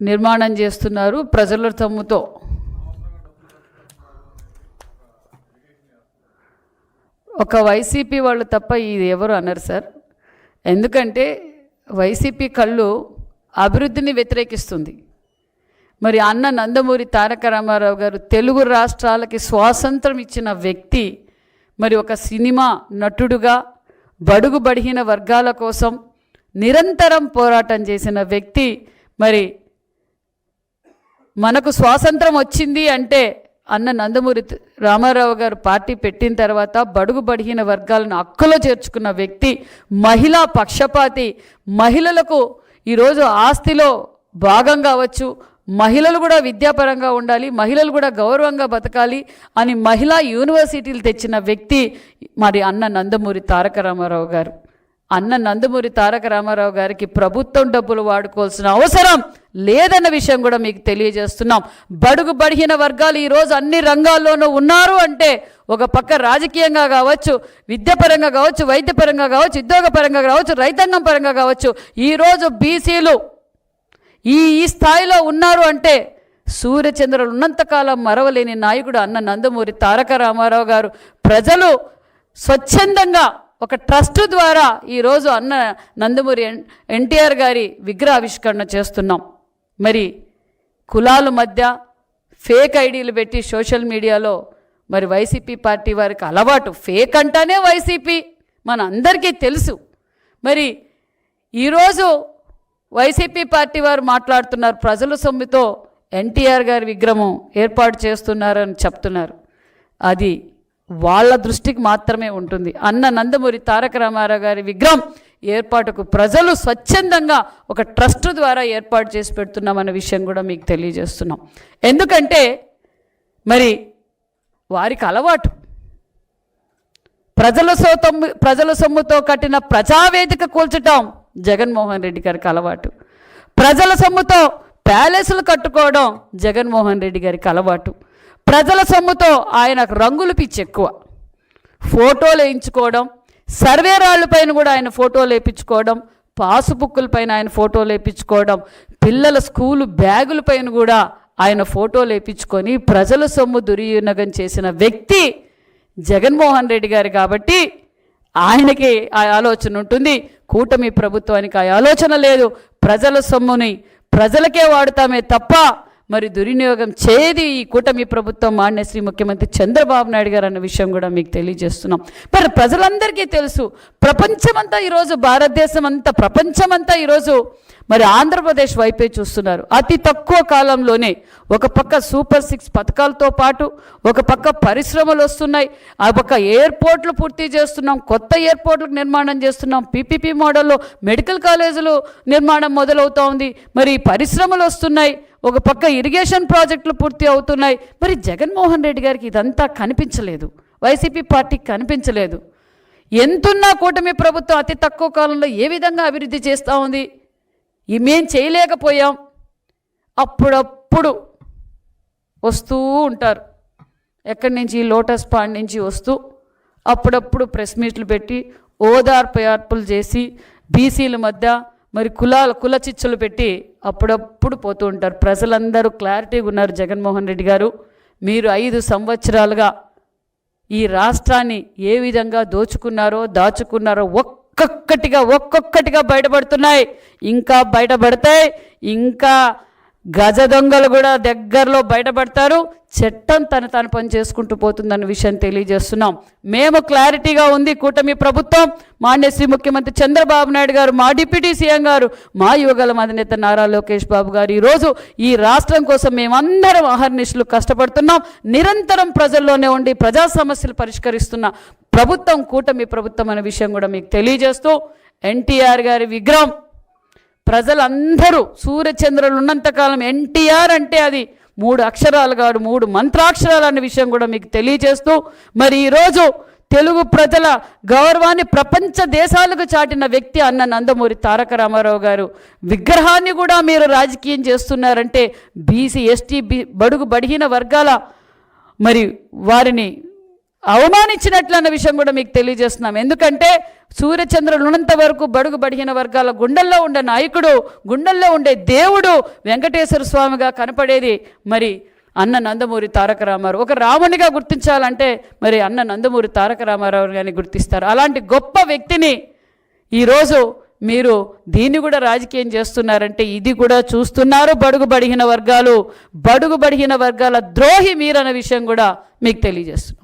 నిర్మాణం చేస్తున్నారు ప్రజల తమ్ముతో. ఒక వైసీపీ వాళ్ళు తప్ప ఇది ఎవరు అన్నారు సార్. ఎందుకంటే వైసీపీ కళ్ళు అభివృద్ధిని వ్యతిరేకిస్తుంది. మరి అన్న నందమూరి తారక రామారావు గారు తెలుగు రాష్ట్రాలకి స్వాతంత్రం ఇచ్చిన వ్యక్తి మరి ఒక సినిమా నటుడుగా బడుగు బడిహీన వర్గాల కోసం నిరంతరం పోరాటం చేసిన వ్యక్తి మరి మనకు స్వాతంత్రం వచ్చింది అంటే అన్న నందమూరి రామారావు గారు పార్టీ పెట్టిన తర్వాత బడుగు బడిగిన వర్గాలను అక్కలో చేర్చుకున్న వ్యక్తి మహిళా పక్షపాతి. మహిళలకు ఈరోజు ఆస్తిలో భాగం కావచ్చు. మహిళలు కూడా విద్యాపరంగా ఉండాలి మహిళలు కూడా గౌరవంగా బతకాలి అని మహిళా యూనివర్సిటీలు తెచ్చిన వ్యక్తి మరి అన్న నందమూరి తారక రామారావు గారు. అన్న నందమూరి తారక రామారావు గారికి ప్రభుత్వం డబ్బులు వాడుకోవాల్సిన అవసరం లేదన్న విషయం కూడా మీకు తెలియజేస్తున్నాం. బడుగు బడిగిన వర్గాలు ఈరోజు అన్ని రంగాల్లోనూ ఉన్నారు అంటే ఒక పక్క రాజకీయంగా కావచ్చు విద్యాపరంగా కావచ్చు వైద్యపరంగా కావచ్చు ఉద్యోగపరంగా కావచ్చు రైతాంగం పరంగా కావచ్చు ఈరోజు బీసీలు ఈ ఈ స్థాయిలో ఉన్నారు అంటే సూర్యచంద్రులు ఉన్నంతకాలం మరవలేని నాయకుడు అన్న నందమూరి తారక రామారావు గారు. ప్రజలు స్వచ్ఛందంగా ఒక ట్రస్ట్ ద్వారా ఈరోజు అన్న నందమూరి ఎన్ ఎన్టీఆర్ గారి విగ్రహావిష్కరణ చేస్తున్నాం. మరి కులాల మధ్య ఫేక్ ఐడీలు పెట్టి సోషల్ మీడియాలో మరి వైసీపీ పార్టీ వారికి అలవాటు. ఫేక్ అంటానే వైసీపీ మన అందరికీ తెలుసు. మరి ఈరోజు వైసీపీ పార్టీ వారు మాట్లాడుతున్నారు ప్రజల సొమ్ముతో ఎన్టీఆర్ గారి విగ్రహం ఏర్పాటు చేస్తున్నారని చెప్తున్నారు. అది వాళ్ళ దృష్టికి మాత్రమే ఉంటుంది. అన్న నందమూరి తారక రామారావు గారి విగ్రహం ఏర్పాటుకు ప్రజలు స్వచ్ఛందంగా ఒక ట్రస్ట్ ద్వారా ఏర్పాటు చేసి పెడుతున్నామన్న విషయం కూడా మీకు తెలియజేస్తున్నాం. ఎందుకంటే మరి వారికి అలవాటు. ప్రజల సొమ్ము ప్రజల సొమ్ముతో కట్టిన ప్రజావేదిక కూల్చటం జగన్మోహన్ రెడ్డి గారికి అలవాటు. ప్రజల సొమ్ముతో ప్యాలెస్లు కట్టుకోవడం జగన్మోహన్ రెడ్డి గారికి అలవాటు. ప్రజల సొమ్ముతో ఆయనకు రంగులు పిచ్చి ఎక్కువ ఫోటోలు వేయించుకోవడం సర్వే రాళ్ళపైన కూడా ఆయన ఫోటోలు వేయించుకోవడం పాసుబుక్కుల పైన ఆయన ఫోటోలు వేయించుకోవడం పిల్లల స్కూలు బ్యాగుల పైన కూడా ఆయన ఫోటోలు వేయించుకొని ప్రజల సొమ్ము దుర్వినియోగం చేసిన వ్యక్తి జగన్మోహన్ రెడ్డి గారు కాబట్టి ఆయనకి ఆ ఆలోచన ఉంటుంది. కూటమి ప్రభుత్వానికి ఆ ఆలోచన లేదు. ప్రజల సొమ్ముని ప్రజలకే వాడుతామే తప్ప మరి దుర్వినియోగం చేయది ఈ కూటమి ప్రభుత్వం మాడిన శ్రీ ముఖ్యమంత్రి చంద్రబాబు నాయుడు గారు అన్న విషయం కూడా మీకు తెలియజేస్తున్నాం. మరి ప్రజలందరికీ తెలుసు ప్రపంచమంతా ఈరోజు భారతదేశం అంతా ప్రపంచమంతా ఈరోజు మరి ఆంధ్రప్రదేశ్ వైపే చూస్తున్నారు. అతి తక్కువ కాలంలోనే ఒక పక్క సూపర్ సిక్స్ పథకాలతో పాటు ఒక పక్క పరిశ్రమలు వస్తున్నాయి. ఆ పక్క ఎయిర్పోర్ట్లు పూర్తి చేస్తున్నాం కొత్త ఎయిర్పోర్ట్లకు నిర్మాణం చేస్తున్నాం పీపీపీ మోడల్లో మెడికల్ కాలేజీలు నిర్మాణం మొదలవుతూ ఉంది మరి పరిశ్రమలు వస్తున్నాయి. ఒక పక్క ఇరిగేషన్ ప్రాజెక్టులు పూర్తి అవుతున్నాయి. మరి జగన్మోహన్ రెడ్డి గారికి ఇదంతా కనిపించలేదు. వైసీపీ పార్టీకి కనిపించలేదు. ఎంతున్నా కూటమి ప్రభుత్వం అతి తక్కువ కాలంలో ఏ విధంగా అభివృద్ధి చేస్తూ ఉంది? ఈ మేం చేయలేకపోయాం. అప్పుడప్పుడు వస్తూ ఉంటారు. ఎక్కడి నుంచి? లోటస్ పాండ్ నుంచి వస్తూ అప్పుడప్పుడు ప్రెస్ మీట్లు పెట్టి ఓదార్పు ఏర్పులు చేసి బీసీల మధ్య మరి కులాల కుల చిచ్చులు పెట్టి అప్పుడప్పుడు పోతూ ఉంటారు. ప్రజలందరూ క్లారిటీగా ఉన్నారు జగన్మోహన్ రెడ్డి గారు. మీరు ఐదు సంవత్సరాలుగా ఈ రాష్ట్రాన్ని ఏ విధంగా దోచుకున్నారో దాచుకున్నారో ఒక్కొక్కటిగా ఒక్కొక్కటిగా బయటపడుతున్నాయి. ఇంకా బయటపడతాయి ఇంకా గజ దొంగలు కూడా దగ్గరలో బయటపడతారు. చట్టం తన తన పని చేసుకుంటూ పోతుందన్న విషయం తెలియజేస్తున్నాం. మేము క్లారిటీగా ఉంది కూటమి ప్రభుత్వం. మాన్య శ్రీ ముఖ్యమంత్రి చంద్రబాబు నాయుడు గారు మా డిప్యూటీ సీఎం గారు మా యువగల అధినేత నారా లోకేష్ బాబు గారు ఈరోజు ఈ రాష్ట్రం కోసం మేమందరం అహర్నిశలు కష్టపడుతున్నాం. నిరంతరం ప్రజల్లోనే ఉండి ప్రజా సమస్యలు పరిష్కరిస్తున్న ప్రభుత్వం కూటమి ప్రభుత్వం అనే విషయం కూడా మీకు తెలియజేస్తూ ఎన్టీఆర్ గారి విగ్రహం ప్రజలందరూ సూర్యచంద్రులు ఉన్నంతకాలం ఎన్టీఆర్ అంటే అది మూడు అక్షరాలు కాదు మూడు మంత్రాక్షరాలు అనే విషయం కూడా మీకు తెలియజేస్తూ మరి ఈరోజు తెలుగు ప్రజల గౌరవాన్ని ప్రపంచ దేశాలకు చాటిన వ్యక్తి అన్న నందమూరి తారక రామారావు గారు విగ్రహాన్ని కూడా మీరు రాజకీయం చేస్తున్నారంటే బీసీ ఎస్టీ బడుగు బడిహీన వర్గాల మరి వారిని అవమానించినట్లు అన్న విషయం కూడా మీకు తెలియజేస్తున్నాం. ఎందుకంటే సూర్యచంద్రులు ఉన్నంత వరకు బడుగు బడిగిన వర్గాల గుండెల్లో ఉండే నాయకుడు గుండెల్లో ఉండే దేవుడు వెంకటేశ్వర స్వామిగా కనపడేది మరి అన్న నందమూరి తారక రామారావు. ఒక రామునిగా గుర్తించాలంటే మరి అన్న నందమూరి తారక రామారావు గారిని గుర్తిస్తారు. అలాంటి గొప్ప వ్యక్తిని ఈరోజు మీరు దీన్ని కూడా రాజకీయం చేస్తున్నారంటే ఇది కూడా చూస్తున్నారు బడుగు బడిగిన వర్గాలు. బడుగు బడిగిన వర్గాల ద్రోహి మీరన్న విషయం కూడా మీకు తెలియజేస్తున్నాం.